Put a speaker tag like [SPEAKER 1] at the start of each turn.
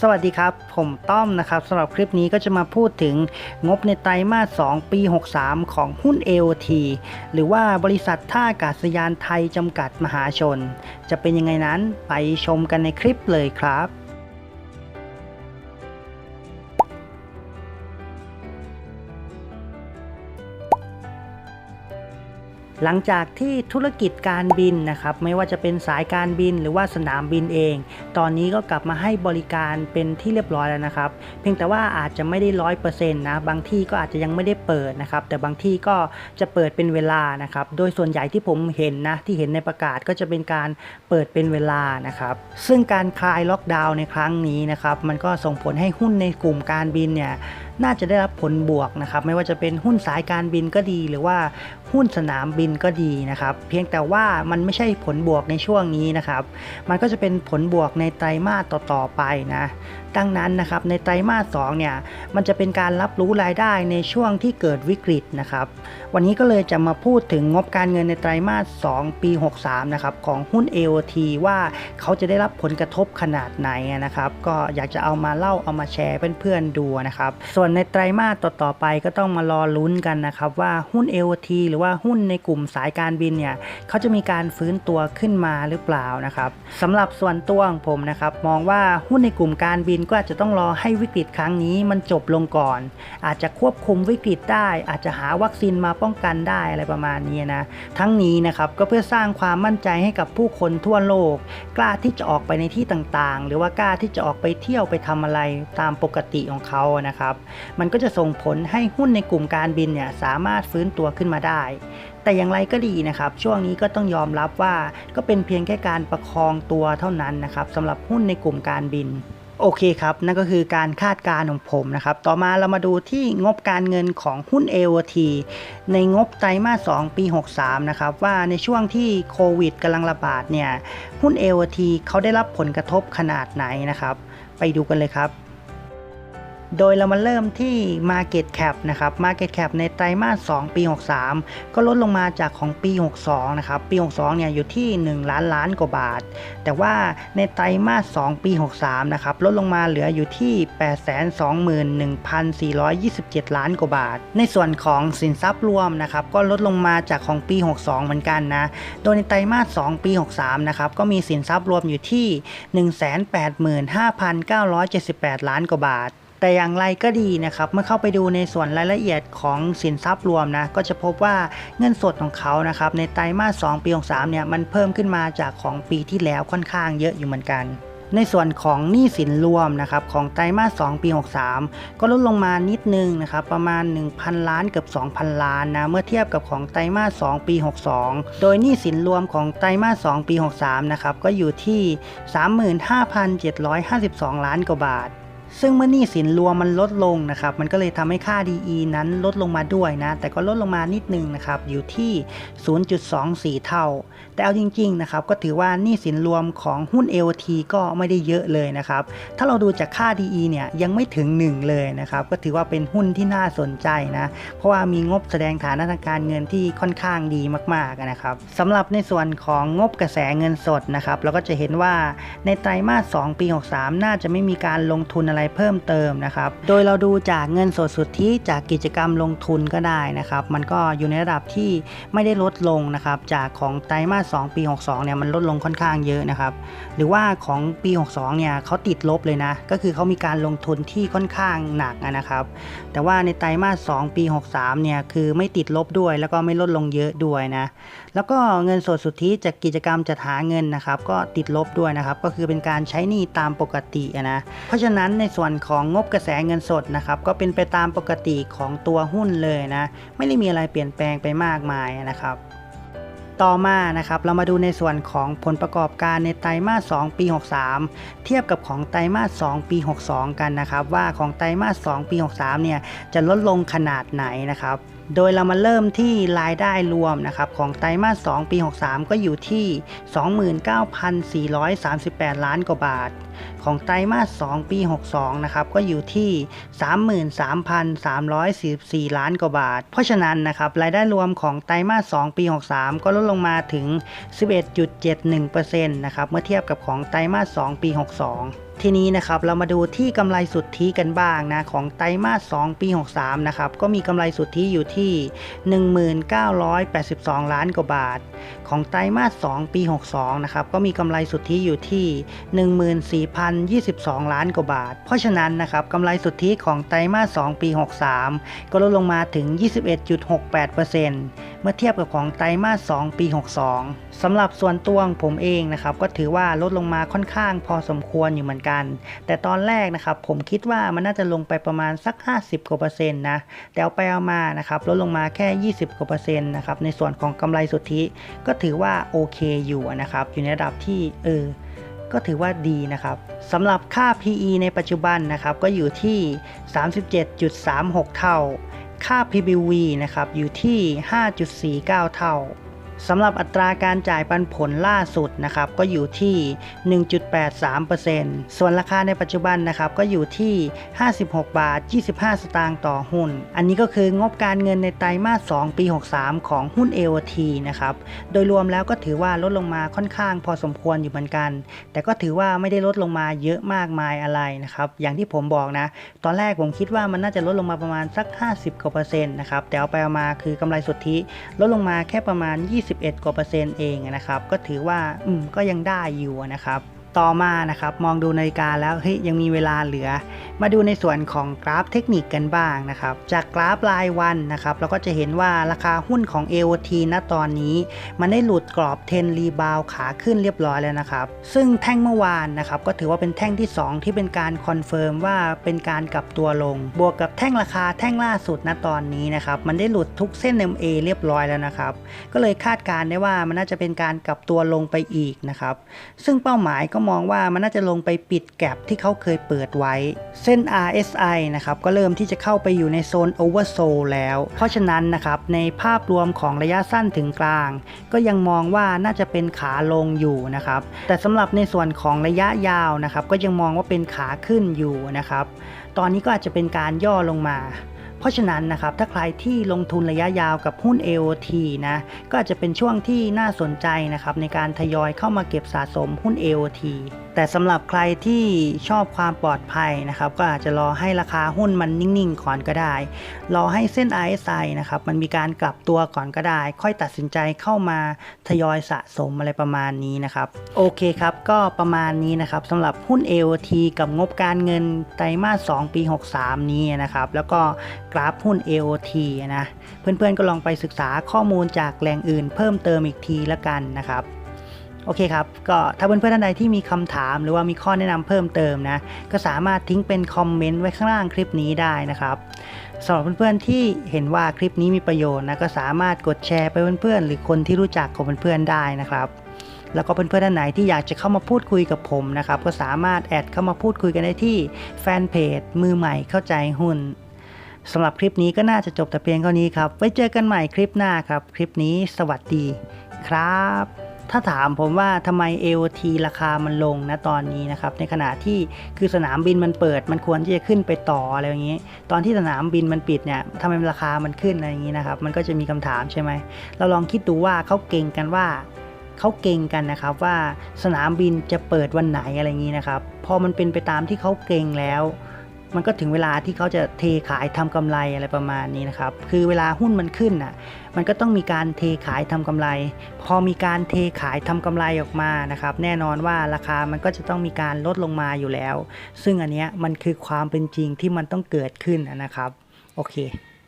[SPEAKER 1] สวัสดีครับ ผมต้อมนะครับสำหรับคลิปนี้ก็จะมาพูดถึงงบในไตรมาส 2 ปี 63 ของหุ้น AOT หรือว่าบริษัทท่าอากาศยานไทยจำกัดมหาชน จะเป็นยังไงนั้นไปชมกันในคลิปเลยครับ หลังจากที่ธุรกิจการบินนะครับไม่ว่าจะเป็นสายการบินหรือว่าสนามบินเอง ตอนนี้ก็กลับมาให้บริการเป็นที่เรียบร้อยแล้วนะครับ เพียงแต่ว่าอาจจะไม่ได้ร้อยเปอร์เซ็นต์นะบางที่ก็อาจจะยังไม่ได้เปิดนะครับแต่บางที่ก็จะเปิดเป็นเวลานะครับโดยส่วนใหญ่ที่ผมเห็นนะที่เห็นในประกาศก็จะเป็นการเปิดเป็นเวลานะครับซึ่งการคลายล็อกดาวน์ในครั้งนี้นะครับมันก็ส่งผลให้หุ้นในกลุ่มการบินเนี่ยน่าจะได้รับผลบวกนะครับไม่ว่าจะเป็นหุ้นสายการบินก็ดี หรือว่าหุ้นสนามบินก็ดีนะครับเพียงแต่ว่ามันไม่ใช่ผลบวกในช่วงนี้นะครับมันก็จะเป็นผลบวกในไตรมาสต่อๆไปนะดังนั้นนะครับในไตรมาส2เนี่ยมันจะเป็นการรับรู้รายได้ในช่วงที่เกิดวิกฤตนะครับวันนี้ก็เลยจะมาพูดถึงงบการเงินในไตรมาส 2 ปี 63 นะครับของหุ้น AOT ว่าเขาจะได้รับผลกระทบขนาดไหนนะครับก็อยากจะเอามาเล่าเอามาแชร์เพื่อนๆดูนะครับส่วนในไตรมาสต่อๆไปก็ต้องมารอลุ้นกันนะครับว่าหุ้น AOT หรือว่าหุ้นในกลุ่มสายการบินเนี่ยเขาจะมีการฟื้นตัวขึ้นมาหรือเปล่านะครับสำหรับส่วนตัวของผมนะครับมองว่าหุ้นในกลุ่มการบินก็อาจจะต้องรอให้วิกฤตครั้งนี้มันจบลงก่อน อาจจะควบคุมวิกฤตได้ อาจจะหาวัคซีนมาป้องกันได้อะไรประมาณนี้นะทั้งนี้นะครับก็เพื่อสร้างความมั่นใจให้กับผู้คนทั่วโลก กล้าที่จะออกไปในที่ต่างๆ หรือว่ากล้าที่จะออกไปเที่ยวไปทำอะไรตามปกติของเขานะครับมันก็จะส่งผลให้หุ้นในกลุ่มการบินเนี่ยสามารถฟื้นตัวขึ้นมาได้ แต่อย่างไรก็ดีนะครับ ช่วงนี้ก็ต้องยอมรับว่าก็เป็นเพียงแค่การประคองตัวเท่านั้นนะครับสำหรับหุ้นในกลุ่มการบินโอเคครับ นั่นก็คือการคาดการณ์ของผมนะครับ ต่อมาเรามาดูที่งบการเงินของหุ้น AOT ในงบไตรมาส 2 ปี 63 นะครับ ว่าในช่วงที่โควิดกำลังระบาดเนี่ย หุ้น AOT เขาได้รับผลกระทบขนาดไหนนะครับ ไปดูกันเลยครับ โดยเรามาเริ่มที่ Market Cap นะครับ Market Cap ในไตรมาส 2 ปี 63 ก็ลดลงมาจากของปี 62 นะครับ ปี 62 เนี่ยอยู่ที่ 1 ล้านล้านกว่าบาท แต่ว่าในไตรมาส 2 ปี 63 นะครับ ลดลงมาเหลืออยู่ที่ 821,427 ล้านกว่าบาท ในส่วนของสินทรัพย์รวมนะครับ ก็ลดลงมาจากของปี 62 เหมือนกันนะ โดยในไตรมาส 2 ปี 63 นะครับ ก็มีสินทรัพย์รวมอยู่ที่ 185,978 ล้านกว่าบาท แต่อย่างไรก็ดีนะครับ เมื่อเข้าไปดูในส่วนรายละเอียดของสินทรัพย์รวมนะ ก็จะพบว่าเงินสดของเขานะครับ ในไตรมาส 2 ปี63เนี่ย มันเพิ่มขึ้นมาจากของปีที่แล้วค่อนข้างเยอะอยู่เหมือนกันในส่วนของหนี้สินรวมนะครับของไตรมาส 2 ปี 63 ก็ลดลงมานิดนึงนะครับประมาณ 1,000 ล้านเกือบ 2,000 ล้านนะเมื่อเทียบกับของไตรมาส 2 ปี 62 โดยหนี้สินรวมของไตรมาส 2 ปี 63 นะครับก็อยู่ที่ 35,752 ล้านกว่าบาท ซึ่งเมื่อหนี้สินรวมมันลดลงนะครับ มันก็เลยทำให้ค่า DE นั้นลดลงมาด้วยนะ แต่ก็ลดลงมานิดนึงนะครับ อยู่ที่ 0.24 เท่า แต่เอาจริงๆนะครับ ก็ถือว่าหนี้สินรวมของหุ้น AOT ก็ไม่ได้เยอะเลยนะครับ ถ้าเราดูจากค่า DE เนี่ยยังไม่ถึง 1 เลยนะครับ ก็ถือว่าเป็นหุ้นที่น่าสนใจนะ เพราะว่ามีงบแสดงฐานะทางการเงินที่ค่อนข้างดีมากๆนะครับสำหรับในส่วนของงบกระแสเงินสดนะครับ เราก็จะเห็นว่าในไตรมาส 2 ปี 63 น่าจะไม่มีการลงทุนอะไรเพิ่มเติมนะครับ โดยเราดูจากเงินสดสุทธิจากกิจกรรมลงทุนก็ได้นะครับ มันก็อยู่ในระดับที่ไม่ได้ลดลงนะครับ จากของไตรมาส 2 ปี 62 เนี่ยมันลดลงค่อนข้างเยอะนะครับ หรือว่าของปี 62 เนี่ยเขาติดลบเลยนะ ก็คือเขามีการลงทุนที่ค่อนข้างหนักนะครับ แต่ว่าในไตรมาส 2 ปี 63 เนี่ยคือไม่ติดลบด้วยแล้วก็ไม่ลดลงเยอะด้วยนะ แล้วก็เงินสดสุทธิจากกิจกรรมจัดหาเงินนะครับ ก็ติดลบด้วยนะครับ ก็คือเป็นการใช้หนี้ตามปกตินะ เพราะฉะนั้นในส่วนของงบกระแสเงินสดนะครับ ก็เป็นไปตามปกติของตัวหุ้นเลยนะ ไม่ได้มีอะไรเปลี่ยนแปลงไปมากมายนะครับต่อมานะครับเรามาดูในส่วนของผลประกอบการในไตรมาส 2 ปี 63 เทียบกับของไตรมาส 2 ปี 62 กันนะครับ ว่าของไตรมาส 2 ปี 63 เนี่ยจะลดลงขนาดไหนนะครับโดยเรามาเริ่มที่รายได้รวมนะครับของไตรมาส 2 ปี 63 ก็อยู่ที่ 29,438 ล้านกว่าบาท ของไตรมาส 2 ปี 62 นะครับก็อยู่ที่ 33,344 ล้านกว่าบาท เพราะฉะนั้นนะครับรายได้รวมของไตรมาส 2 ปี 63 ก็ลดลงมาถึง 11.71%นะครับเมื่อเทียบกับของไตรมาส 2 ปี 62ทีนี้นะครับเรามาดูที่กำไรสุทธิกันบ้างนะของไตรมาส 2 ปี 63 นะครับก็มีกำไรสุทธิอยู่ที่ 1982 ล้านกว่าบาท ของไตรมาส 2 ปี 62 นะครับก็มีกำไรสุทธิอยู่ที่ 14,022 ล้านกว่าบาท เพราะฉะนั้นนะครับกำไรสุทธิของไตรมาส 2 ปี 63 ก็ลดลงมาถึง 21.68%เมื่อเทียบกับของไตรมาส 2 ปี 62สำหรับส่วนตัวงผมเองนะครับก็ถือว่าลดลงมาค่อนข้างพอสมควรอยู่เหมือนกัน แต่ตอนแรกนะครับผมคิดว่ามันน่าจะลงไปประมาณสัก 50 กว่าเปอร์เซ็นต์นะแต่เอาไปเอามานะครับลดลงมาแค่ 20 กว่าเปอร์เซ็นต์นะครับในส่วนของกำไรสุทธิ ก็ถือว่าโอเคอยู่นะครับอยู่ในระดับที่เออก็ถือว่าดีนะครับสำหรับค่า PE ในปัจจุบันนะครับก็อยู่ที่ 37.36 เท่า ค่า PBV นะครับอยู่ที่ 5.49 เท่า สำหรับอัตราการจ่ายปันผลล่าสุดนะครับก็อยู่ที่ 1.83%ส่วนราคาในปัจจุบันนะครับก็อยู่ที่ 56 บาท 25 สตางค์ต่อหุ้น อันนี้ก็คืองบการเงินในไตรมาส 2 ปี 63 ของหุ้น AOT นะครับโดยรวมแล้วก็ถือว่าลดลงมาค่อนข้างพอสมควรอยู่เหมือนกัน แต่ก็ถือว่าไม่ได้ลดลงมาเยอะมากมายอะไรนะครับอย่างที่ผมบอกนะ ตอนแรกผมคิดว่ามันน่าจะลดลงมาประมาณสัก 50กว่าเปอร์เซ็นต์นะครับแต่เอาไปเอามาคือกำไรสุทธิลดลงมาแค่ประมาณ 20 21 กว่าเปอร์เซ็นต์เองนะครับ ก็ถือว่าอืมก็ยังได้อยู่นะครับ ต่อมานะครับมองดูนาฬิกาแล้วเฮ้ยยังมีเวลาเหลือ มาดูในส่วนของกราฟเทคนิคกันบ้างนะครับจากกราฟรายวันนะครับเราก็จะเห็นว่าราคาหุ้นของ AOT ณตอนนี้ มันได้หลุดกรอบเทนรีบาวขาขึ้นเรียบร้อยแล้วนะครับซึ่งแท่งเมื่อวานนะครับก็ถือว่าเป็นแท่งที่ 2 ที่เป็นการคอนเฟิร์มว่าเป็นการกลับตัวลง บวกกับแท่งราคาแท่งล่าสุดณตอนนี้นะครับมันได้หลุดทุกเส้น MA เรียบร้อยแล้วนะครับก็เลยคาดการณ์ได้ว่ามันน่าจะเป็นการกลับตัวลงไปอีกนะครับซึ่งเป้าหมายก็มองว่ามันน่าจะลงไปปิดแกลบที่เขาเคยเปิดไว้ เส้น RSI นะครับก็เริ่มที่จะเข้าไปอยู่ในโซน Oversold แล้ว เพราะฉะนั้นนะครับในภาพรวมของระยะสั้นถึงกลาง ก็ยังมองว่าน่าจะเป็นขาลงอยู่นะครับแต่สำหรับในส่วนของระยะยาวนะครับก็ยังมองว่าเป็นขาขึ้นอยู่นะครับตอนนี้ก็อาจจะเป็นการย่อลงมา เพราะฉะนั้นนะครับถ้าใครที่ลงทุนระยะยาวกับหุ้น AOT นะก็อาจจะเป็นช่วงที่น่าสนใจนะครับในการทยอยเข้ามาเก็บสะสมหุ้น AOT แต่สำหรับใครที่ชอบความปลอดภัยนะครับ ก็อาจจะรอให้ราคาหุ้นมันนิ่งๆก่อนก็ได้ รอให้เส้น RSI นะครับ มันมีการกลับตัวก่อนก็ได้ ค่อยตัดสินใจเข้ามาทยอยสะสมอะไรประมาณนี้นะครับ โอเคครับ ก็ประมาณนี้นะครับสำหรับหุ้น AOT กับงบการเงินไตรมาส 2 ปี 63 นี้นะครับ แล้วก็กราฟหุ้น AOT นะ เพื่อนๆก็ลองไปศึกษาข้อมูลจากแหล่งอื่น เพิ่มเติมอีกทีละกันนะครับ โอเคครับ ก็ถ้าเพื่อนๆท่านใดที่มีคำถามหรือว่ามีข้อแนะนำเพิ่มเติมนะ ก็สามารถทิ้งเป็นคอมเมนต์ไว้ข้างล่างคลิปนี้ได้นะครับสำหรับเพื่อนๆที่เห็นว่าคลิปนี้มีประโยชน์นะก็สามารถกดแชร์ไปเพื่อนๆหรือคนที่รู้จักของเพื่อนๆได้นะครับ แล้วก็เพื่อนๆท่านไหนที่อยากจะเข้ามาพูดคุยกับผมนะครับ ก็สามารถแอดเข้ามาพูดคุยกันได้ที่แฟนเพจมือใหม่เข้าใจหุ้นสำหรับคลิปนี้ก็น่าจะจบแต่เพียงเท่านี้ครับ ไว้เจอกันใหม่คลิปหน้าครับ คลิปนี้สวัสดีครับ ถ้าถามผมว่าทำไม AOT ราคามันลงนะตอนนี้นะครับ ในขณะที่คือสนามบินมันเปิด มันควรที่จะขึ้นไปต่ออะไรอย่างนี้ ตอนที่สนามบินมันปิดเนี่ยทำไมราคามันขึ้นอะไรอย่างนี้นะครับ มันก็จะมีคำถามใช่ไหม เราลองคิดดูว่าเขาเก่งกันว่าเขาเก่งกันนะครับว่าสนามบินจะเปิดวันไหนอะไรอย่างนี้นะครับ พอมันเป็นไปตามที่เขาเก่งแล้ว มันก็ถึงเวลาที่เขาจะเทขายทำกำไรอะไรประมาณนี้นะครับ คือเวลาหุ้นมันขึ้นน่ะ มันก็ต้องมีการเทขายทำกำไร พอมีการเทขายทำกำไรออกมานะครับ แน่นอนว่าราคามันก็จะต้องมีการลดลงมาอยู่แล้ว ซึ่งอันเนี้ยมันคือความเป็นจริงที่มันต้องเกิดขึ้นนะครับ โอเค